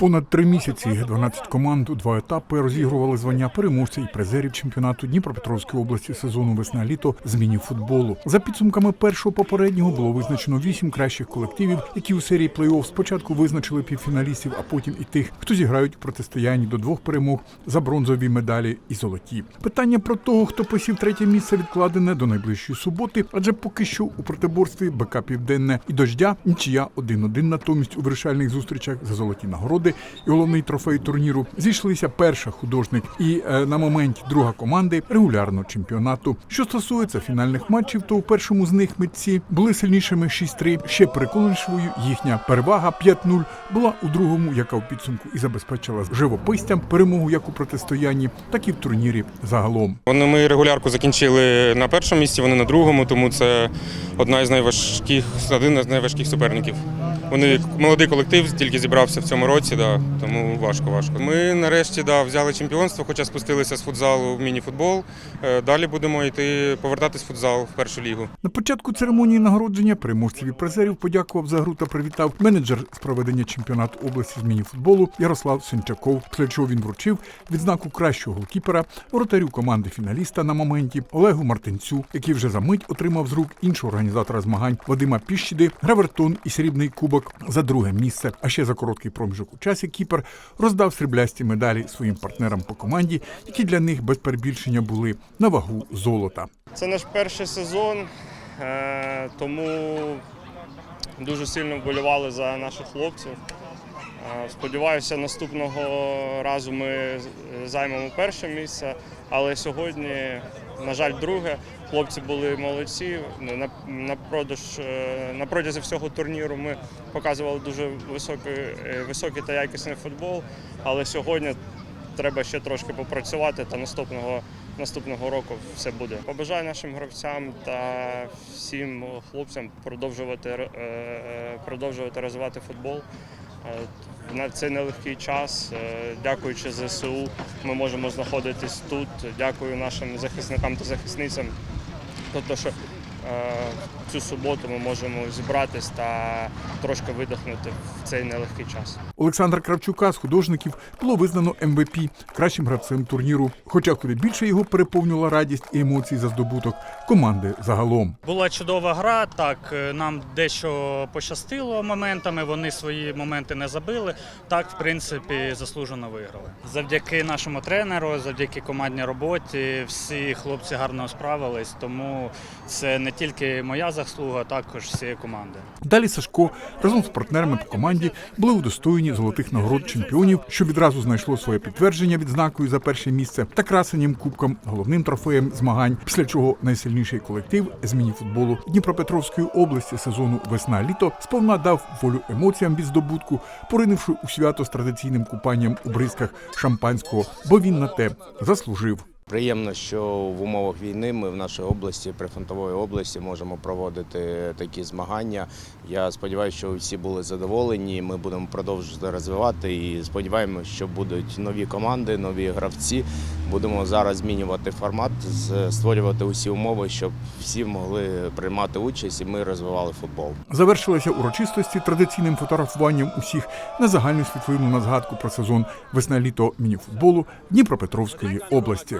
Понад три місяці 12 команд у два етапи розігрували звання переможця і призерів чемпіонату Дніпропетровської області сезону весна-літо з міні-футболу. За підсумками першого попереднього було визначено вісім кращих колективів, які у серії плей-офф спочатку визначили півфіналістів, а потім і тих, хто зіграють у протистоянні до двох перемог за бронзові медалі і золоті. Питання про того, хто посів третє місце, відкладене до найближчої суботи, адже поки що у протиборстві БК Південне і дождя нічия 1-1 натомість у вирішальних зустрічах за золоті нагороди і головний трофей турніру зійшлися перша художник і е, на моменті друга команди регулярного чемпіонату. Що стосується фінальних матчів, то у першому з них митці були сильнішими 6-3. Ще переконливішою їхня перевага 5-0 була у другому, яка у підсумку і забезпечила живописцям перемогу як у протистоянні, так і в турнірі загалом. Вони ми регулярку закінчили на першому місці, вони на другому, тому це одна із найважких, один із найважких суперників. Вони молодий колектив, тільки зібрався в цьому році, да, тому важко, важко. Ми нарешті да, взяли чемпіонство, хоча спустилися з футзалу в міні-футбол. Е, Далі будемо йти повертатись в футзал в першу лігу. На початку церемонії нагородження переможців і призерів подякував за гру та привітав менеджер з проведення чемпіонату області з міні-футболу Ярослав Сенчаков. Після чого він вручив відзнаку кращого голкіпера воротарю команди фіналіста на моменті Олегу Мартинцю, який вже за мить отримав з рук іншого організатора змагань Вадима Піщіди, гравертон і срібний кубок за друге місце. А ще за короткий проміжок у часі кіпер роздав сріблясті медалі своїм партнерам по команді, які для них без перебільшення були на вагу золота. Це наш перший сезон, е, тому дуже сильно вболівали за наших хлопців. Сподіваюся, наступного разу ми займемо перше місце, але сьогодні, на жаль, друге. Хлопці були молодці. На, продаж, е, на протязі всього турніру ми показували дуже високий, е, високий та якісний футбол, але сьогодні треба ще трошки попрацювати та наступного, наступного року все буде. Побажаю нашим гравцям та всім хлопцям продовжувати, е, продовжувати розвивати футбол. Е, На цей нелегкий час, е, дякуючи ЗСУ, ми можемо знаходитись тут. Дякую нашим захисникам та захисницям. Тобто, що е, цю суботу ми можемо зібратись та трошки видихнути в цей нелегкий час. Олександра Кравчука з художників було визнано МВП кращим гравцем турніру. Хоча куди більше його переповнювала радість і емоції за здобуток команди загалом. Була чудова гра. Так, е, нам дещо пощастило моментами. Вони свої моменти не забили. Так, в принципі, заслужено виграли. Завдяки нашому тренеру, завдяки командній роботі, всі хлопці гарно справились. Тому це не тільки моя заслуга, також всієї команди. Далі Сашко разом з партнерами по команді були удостоєні золотих нагород чемпіонів, що відразу знайшло своє підтвердження відзнакою за перше місце та красенням кубком, головним трофеєм змагань. Після чого найсильніший колектив з міні-футболу Дніпропетровської області сезону весна-літо сповна дав волю емоціям від здобутку, поринивши у свято з традиційним купанням у бризках шампанського, бо він на те заслужив. Приємно, що в умовах війни ми в нашій області, прифронтової області, можемо проводити такі змагання. Я сподіваюся, що всі були задоволені. Ми будемо продовжувати розвивати і сподіваємося, що будуть нові команди, нові гравці. Будемо зараз змінювати формат, створювати усі умови, щоб всі могли приймати участь і ми розвивали футбол. Завершилися урочистості традиційним фотографуванням усіх на загальну світлину на згадку про сезон весна-літо мініфутболу Дніпропетровської області.